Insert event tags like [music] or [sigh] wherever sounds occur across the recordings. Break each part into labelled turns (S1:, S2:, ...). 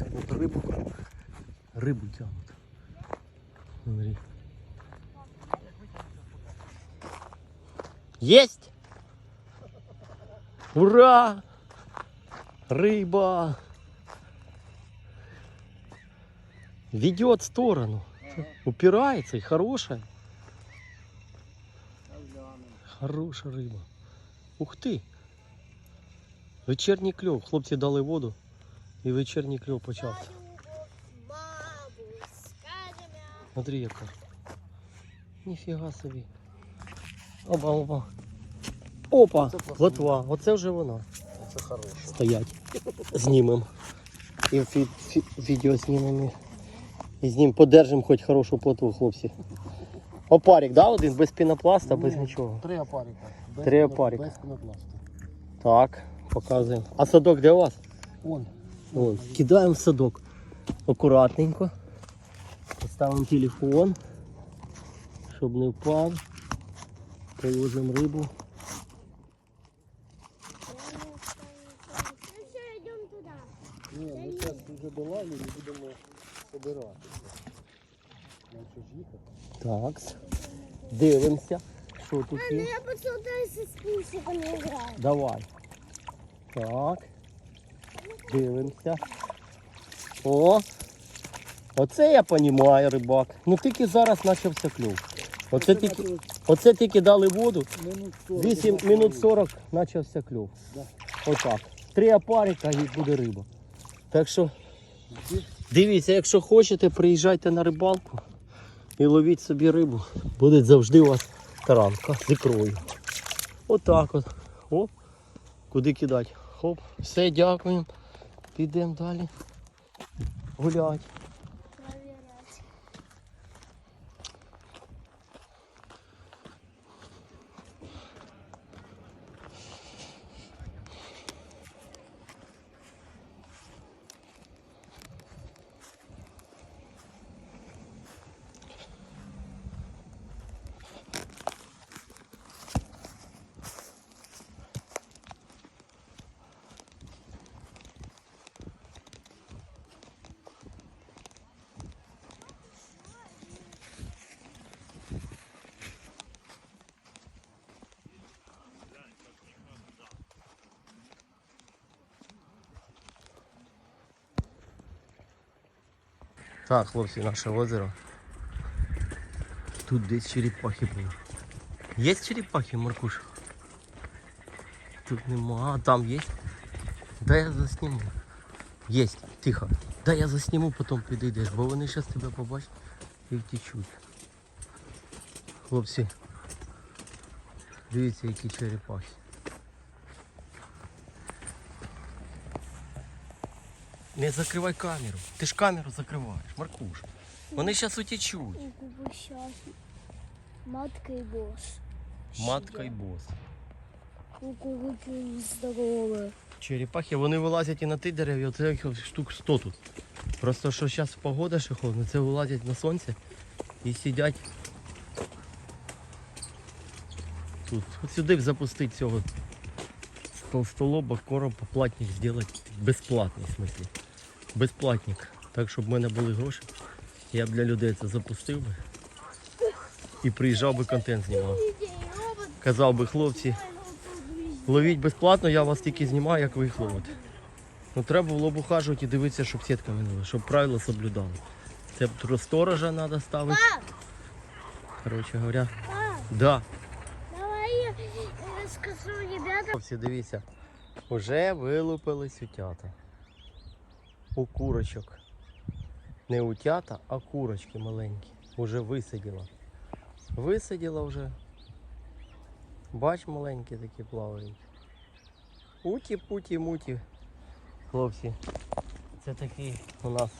S1: От рибу. Рибу тягнуть. Смотри. Есть! Ура! Рыба! Ведет в сторону. Упирается и хорошая. Хороша риба. Ух ти! Вечірній кльов. Хлопці дали воду І вечірній кльов почався. Смотри яка. Ніфіга собі. Опа, опа. Опа! Лотва. Оце вже вона.
S2: Це хороше.
S1: Стоять. Знімем. І фі- фі- відео знімемо. І з ним подержимо хоч хорошу плотву, хлопці. Опарик, да, один? Без пінопласта, без
S2: Ні,
S1: нічого.
S2: Три опарика. Без
S1: Три опарика.
S2: Без пінопласту.
S1: Так, показуємо. А садок де у вас?
S2: Он.
S1: Вон, кидаємо в садок. Акуратненько. Поставимо телефон, щоб не впав. Положимо рибу.
S2: Ні, ми зараз вже долали і будемо собиратися. Наче.
S1: Так. Дивимося. Що тут є?
S3: я посмотрю.
S1: Давай. Так. Дивимося. О! Оце я розумію, рибак. Ну тільки зараз почався клюв. Оце тільки, оце тільки дали воду. 8 минут 40 почався клюв. Отак. Три опарика і буде риба. Так що дивіться, якщо хочете, приїжджайте на рибалку і ловіть собі рибу. Буде завжди у вас таранка з ікрою. Отак от. Оп. Куди кидати? Хоп. Все, дякуємо. Підемо далі. Гулять. Так, хлопці, наше озеро. Тут десь черепахи були. Є черепахи, Маркуш? Тут нема. А там є? Да я засніму. Є, тихо. Да я засніму, потім підійдеш, бо вони зараз тебе побачать і втічуть. Хлопці. Дивіться, які черепахи. Не закривай камеру. Ти ж камеру закриваєш, Маркуш. Вони зараз утічуть.
S3: У Кубы сейчас. Матка и босс.
S1: Матка і бос.
S3: У курики здоровые.
S1: Черепахи, вони вилазять і на ті дерев'я, оце штук 100 тут. Просто що зараз погода ще холодна, це вилазять на сонце і сидять тут. От сюди б запустити цього толстолоба, короб, платник зробити безплатний в смислі. Безплатник. Так, щоб в мене були гроші. Я б для людей це запустив би. І приїжджав би контент знімав. Казав би, хлопці, ловіть безплатно, я вас тільки знімаю, як ви їх ловите. Ну треба було б ухажувати і дивитися, щоб сітка минула, щоб правила соблюдали. Це б сторожа треба ставити. Коротше говоря. Да.
S3: давай я э, скажу ребятам.
S1: Хлопці, дивіться, вже вилупились утята. У курочок. Не утята, а курочки маленькі. Уже висиділа. Висиділа вже. Бач, маленькі такі плавають. Уті, путі, муті. Хлопці, це такий у нас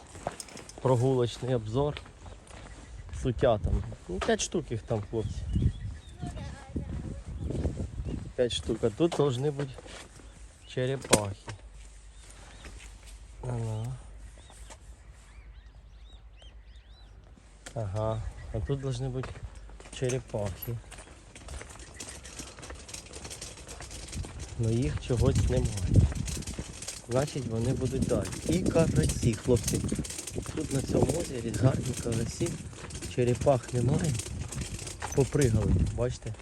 S1: прогулочний обзор з утятами. Ну, 5 штук їх там, хлопці. 5 штук. А тут должны быть черепахи. Ага. Ага. А тут должны быть черепахи. Но їх чогось немає. значить вони будуть далі. І карасі, хлопці. Тут на цьому озері гарні карасі. Черепах немає. Попригали, бачите?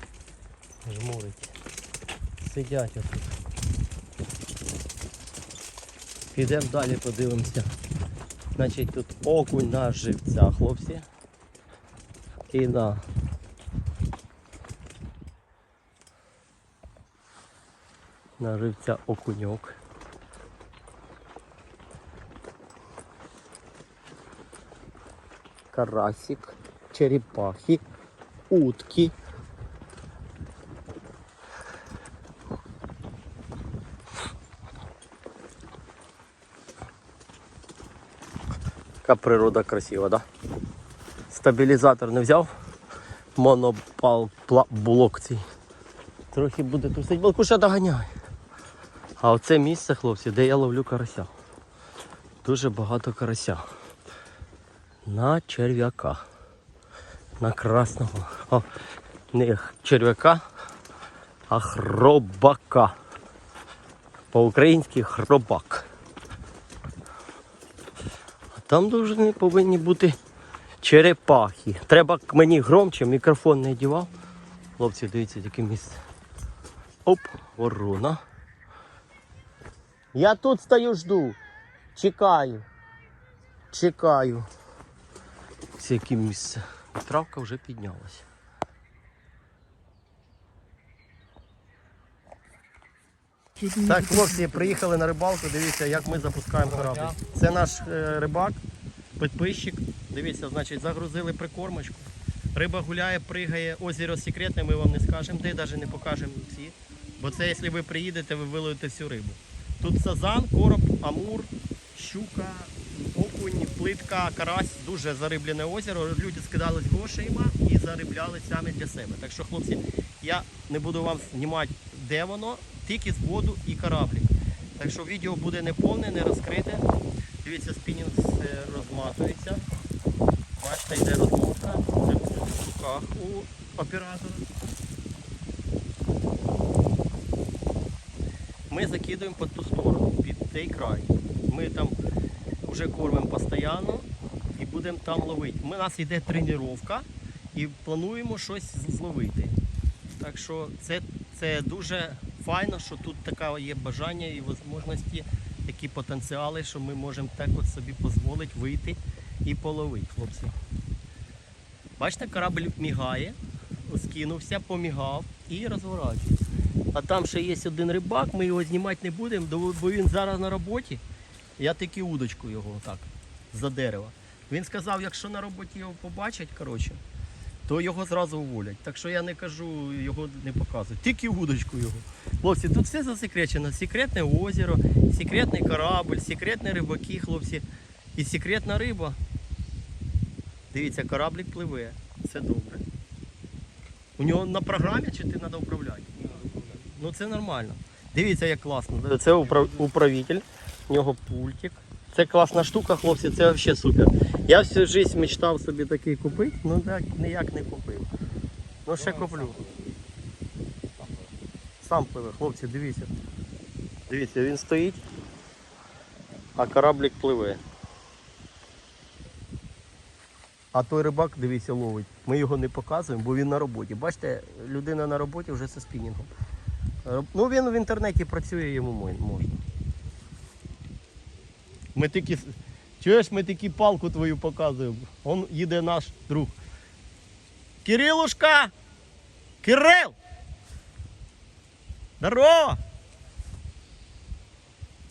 S1: Жмурить. Сидять отут. Підемо далі, подивимося. Значить тут окунь на живця, хлопці. І на на живця окуньок. Карасик, черепахи, утки. Яка природа красива, да? Стабілізатор не взяв. Монопал блок цей. Трохи буде тусить, балкуша доганяє. А оце місце, хлопці, де я ловлю карася. Дуже багато карася. На черв'яка. На красного. О, не черв'яка, а хробака. По-українськи хробак. Там дуже повинні бути черепахи. Треба мені громче, мікрофон не дівав. Хлопці, дивіться, яке місце. Оп, ворона. Я тут стою, жду. Чекаю. Чекаю. Це яке місце. Травка вже піднялася. Так, хлопці, приїхали на рибалку. Дивіться, як ми запускаємо корабль. Це наш е, рибак, підписчик. Дивіться, значить, загрузили прикормочку. Риба гуляє, пригає, озеро секретне, ми вам не скажемо, де навіть не покажемо всі. Бо це, якщо ви приїдете, ви виловите всю рибу. Тут сазан, короб, амур, щука, окунь, плитка, карась, дуже зариблене озеро. Люди скидали грошима і заробляли самі для себе. Так що, хлопці, я не буду вам знімати, де воно, тільки з воду і кораблик. Так що відео буде не повне, не розкрите. Дивіться, спінінг розматується. Бачите, йде розмотка. Це в руках у оператора. Ми закидуємо під ту сторону, під той край. Ми там вже кормимо постійно і будемо там ловити. У нас йде тренування і плануємо щось зловити. Так що це, це дуже файно, що тут таке є бажання і можливості, такі потенціали, що ми можемо так от собі дозволити вийти і половити, хлопці. Бачите, корабль мігає, скинувся, помігав і розворачується. А там ще є один рибак, ми його знімати не будемо, бо- він зараз на роботі. Я таки удочку його отак за дерева. Він сказав, якщо на роботі його побачать, коротше, то його зразу уволять. Так що я не кажу, його не показую. Тільки удочку його. Хлопці, тут все засекречено. Секретне озеро, секретний корабль, секретні рибаки, хлопці, і секретна риба. Дивіться, кораблик пливе. Це добре. У нього на програмі чи ти треба управляти? Ну це нормально. Дивіться, як класно. Це упра- управитель, у нього пультик. Це класна штука, хлопці, це взагалі супер. Я всю життя мечтав собі такий купити, ну так ніяк не купив. Ну ще куплю. Сам пливе, хлопці, дивіться. Дивіться, він стоїть, а кораблик пливе. А той рибак, дивіться, ловить. Ми його не показуємо, бо він на роботі. Бачите, людина на роботі вже зі спінінгом. Ну він в інтернеті працює, йому можна. Ми тільки. Чуєш, ми тільки палку твою показуємо. Он їде наш друг. Кирилушка! Кирил! Здорово!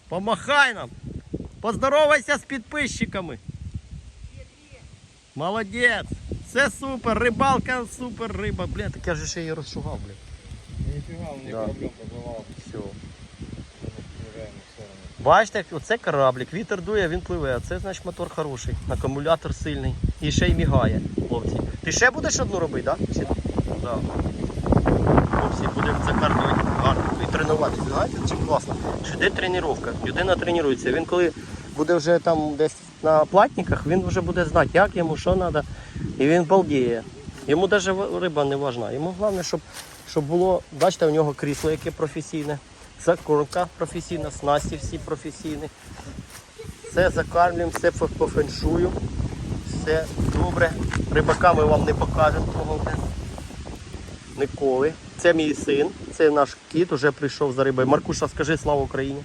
S1: Помахай нам! Поздоровайся з підписчиками! Молодець! Все супер, рибалка супер, риба. Бля, так я же ще її розшугав, бля.
S2: Ніфіга, мені
S1: Да.
S2: кораблем попливав.
S1: Все. Бачите, оце кораблик, вітер дує, він пливе, це значить мотор хороший, акумулятор сильний і ще й мігає, хлопці. Ти ще будеш одну робити, так? Да? Да. Хлопці, будемо закармлювати гарно і тренуватися. Знаєте, чи класно? Що йде тренування. Людина тренується. Він коли буде вже там десь на платниках, він вже буде знати, як йому, що треба. І він балдіє. Йому навіть риба не важна. Йому головне, щоб, щоб було, бачите, у нього крісло яке професійне. Закормка професійна, снасті всі професійні. Все закармлюємо, все по, феншую. Все добре. Рибака ми вам не покажемо того вже. Ніколи. Це мій син, це наш кіт, уже прийшов за рибою. Маркуша, скажи слава Україні.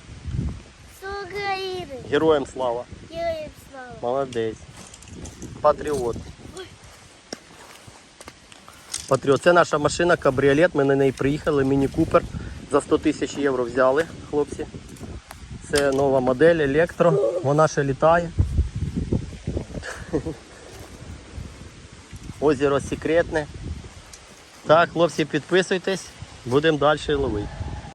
S3: З України.
S1: Героям слава.
S3: Героям слава.
S1: Молодець. Патріот. Патріот. Це наша машина, кабріолет. Ми на неї приїхали. Міні Купер. За 100 тисяч євро взяли, хлопці. Це нова модель електро. Вона ще літає. [laughs] Озеро секретне. Так, хлопці, підписуйтесь, будемо далі ловити.